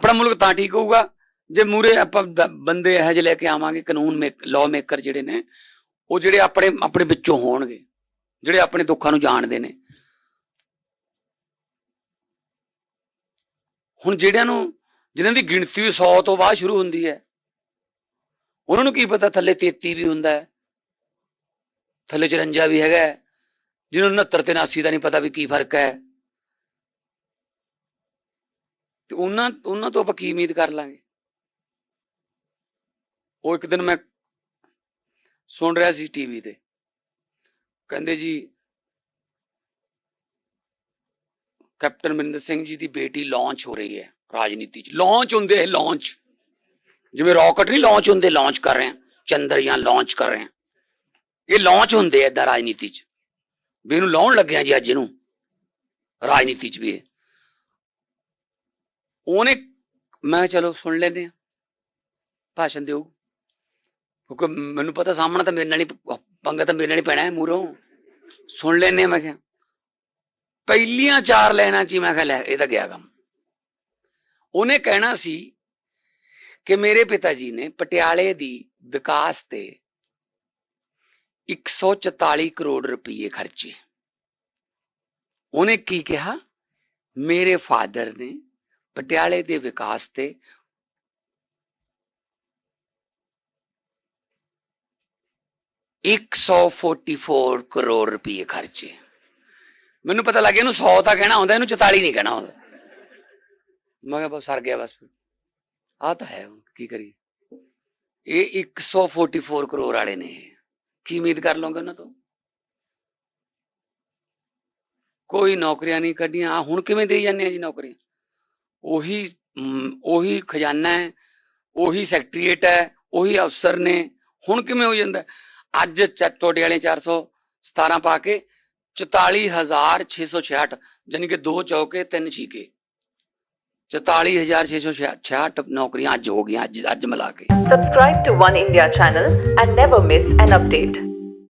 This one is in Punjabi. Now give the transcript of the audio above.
ਆਪਣਾ ਮੁਲਕ ਤਾਂ ਠੀਕ ਹੋਊਗਾ ਜੇ ਮੂਰੇ ਆਪਾਂ ਬੰਦੇ ਇਹੋ ਜਿਹੇ ਲੈ ਕੇ ਆਵਾਂਗੇ, ਕਾਨੂੰਨ ਮੇਕ ਲਾਅ ਮੇਕਰ ਜਿਹੜੇ ਨੇ, ਉਹ ਜਿਹੜੇ ਆਪਣੇ ਆਪਣੇ ਵਿੱਚੋਂ ਹੋਣਗੇ, ਜਿਹੜੇ ਆਪਣੇ ਦੁੱਖਾਂ ਨੂੰ ਜਾਣਦੇ ਨੇ ਹੁਣ ਜਿਹੜਿਆਂ ਨੂੰ, ਜਿਨ੍ਹਾਂ ਦੀ ਗਿਣਤੀ 100 ਤੋਂ ਬਾਅਦ ਸ਼ੁਰੂ ਹੁੰਦੀ ਹੈ, ਉਹਨਾਂ ਨੂੰ ਕੀ ਪਤਾ ਥੱਲੇ 33 ਵੀ ਹੁੰਦਾ ਹੈ, ਥੱਲੇ 54 ਵੀ ਹੈਗਾ ਹੈ। ਜਿਹਨੂੰ 69 ਤੇ 79 ਦਾ ਨਹੀਂ ਪਤਾ ਵੀ ਕੀ ਫ਼ਰਕ ਹੈ ਤੇ ਉਹਨਾਂ ਉਹਨਾਂ ਤੋਂ ਆਪਾਂ ਕੀ ਉਮੀਦ ਕਰ ਲਾਂਗੇ? ਉਹ ਇੱਕ ਦਿਨ ਮੈਂ ਸੁਣ ਰਿਹਾ ਸੀ ਟੀਵੀ ਤੇ। ਕਹਿੰਦੇ ਜੀ, ਕੈਪਟਨ ਮਨਿੰਦਰ ਸਿੰਘ ਜੀ ਦੀ ਬੇਟੀ ਲਾਂਚ ਹੋ ਰਹੀ ਹੈ ਰਾਜਨੀਤੀ 'ਚ। ਲਾਂਚ ਹੁੰਦੇ ਹੈ ਲਾਂਚ ਜਿਵੇਂ ਰਾਕਟ ਨਹੀਂ ਲਾਂਚ ਹੁੰਦੇ ਲਾਂਚ ਕਰ ਰਹੇ ਹਾਂ ਚੰਦਰਯਾਨ ਲਾਂਚ ਕਰ ਰਹੇ ਹਾਂ ਇਹ ਲਾਂਚ ਹੁੰਦੇ ਐ ਏਦਾਂ ਰਾਜਨੀਤੀ 'ਚ। ਵੀ ਇਹਨੂੰ ਲਾਉਣ ਲੱਗਿਆ ਜੀ ਅੱਜ ਇਹਨੂੰ। ਰਾਜਨੀਤੀ 'ਚ ਵੀ ਇਹ। ਉਹਨੇ, ਮੈਂ ਕਿਹਾ ਚਲੋ ਸੁਣ ਲੈਂਦੇ ਆ ਭਾਸ਼ਣ ਦਿਓ। ਕਿਉਂਕਿ ਮੈਨੂੰ ਪਤਾ ਸਾਹਮਣਾ ਤਾਂ ਮੇਰੇ ਨਾਲ ਹੀ ਪੰਗਾ ਤਾਂ ਮੇਰੇ ਨਾਲ ਹੀ ਪੈਣਾ ਹੈ ਮੂਰੋਂ ਸੁਣ ਲੈਂਦੇ ਮੈਂ ਕਿਹਾ। ਪਹਿਲੀਆਂ ਚਾਰ ਲੈਣਾ ਚ ਮੈਂ ਕਿਹਾ ਲੈ, ਇਹ ਤਾਂ ਗਿਆ ਕੰਮ। ਉਹਨੇ ਕਹਿਣਾ ਸੀ ਕਿ ਮੇਰੇ ਪਿਤਾ ਜੀ ਨੇ ਪਟਿਆਲੇ ਦੀ ਵਿਕਾਸ ਤੇ 144 ਕਰੋੜ ਰੁਪਏ ਖਰਚੇ। ਉਹਨੇ ਕੀ ਕਿਹਾ? ਮੇਰੇ ਫਾਦਰ ਨੇ ਪਟਿਆਲੇ ਦੇ ਵਿਕਾਸ ਤੇ ਇੱਕ 144 ਕਰੋੜ ਰੁਪਏ ਖਰਚੇ। ਮੈਨੂੰ ਪਤਾ ਲੱਗ ਗਿਆ ਇਹਨੂੰ 100 ਤਾਂ ਕਹਿਣਾ ਹੁੰਦਾ, ਇਹਨੂੰ 44 ਨਹੀਂ ਕਹਿਣਾ ਹੁੰਦਾ। ਮੈਂ ਕਿਹਾ ਬਸ, ਸਰ ਗਿਆ ਬਸ। ਆ ਤਾਂ ਹੈ ਕੀ ਕਰੀਏ? ਇਹ 144 ਕਰੋੜ ਵਾਲੇ ਨੇ ਕੀ ਉਮੀਦ ਕਰ ਲਓਗੇ ਉਹਨਾਂ ਤੋਂ? ਕੋਈ ਨੌਕਰੀਆਂ ਨਹੀਂ ਕੱਢੀਆਂ। ਆਹ ਹੁਣ ਕਿਵੇਂ ਦੇਈ ਜਾਂਦੇ ਆ ਜੀ ਨੌਕਰੀਆਂ? ਉਹੀ ਮ, ਉਹੀ ਖਜ਼ਾਨਾ ਹੈ ਉਹੀ ਸੈਕਟਰੀਏਟ ਹੈ ਉਹੀ ਅਫਸਰ ਨੇ ਹੁਣ ਕਿਵੇਂ ਹੋ ਜਾਂਦਾ? ਅੱਜ ਤੁਹਾਡੇ ਵਾਲੇ 417 ਪਾ ਕੇ 44666 ਯਾਨੀ ਕਿ ਦੋ ਚੌਕੇ ਤਿੰਨ ਛੀਕੇ। 44666 ਨੌਕਰੀਆਂ ਅੱਜ ਹੋ ਗਈਆਂ ਅੱਜ ਅੱਜ ਮਿਲਾ ਕੇ। Subscribe to One India channel and never miss an update.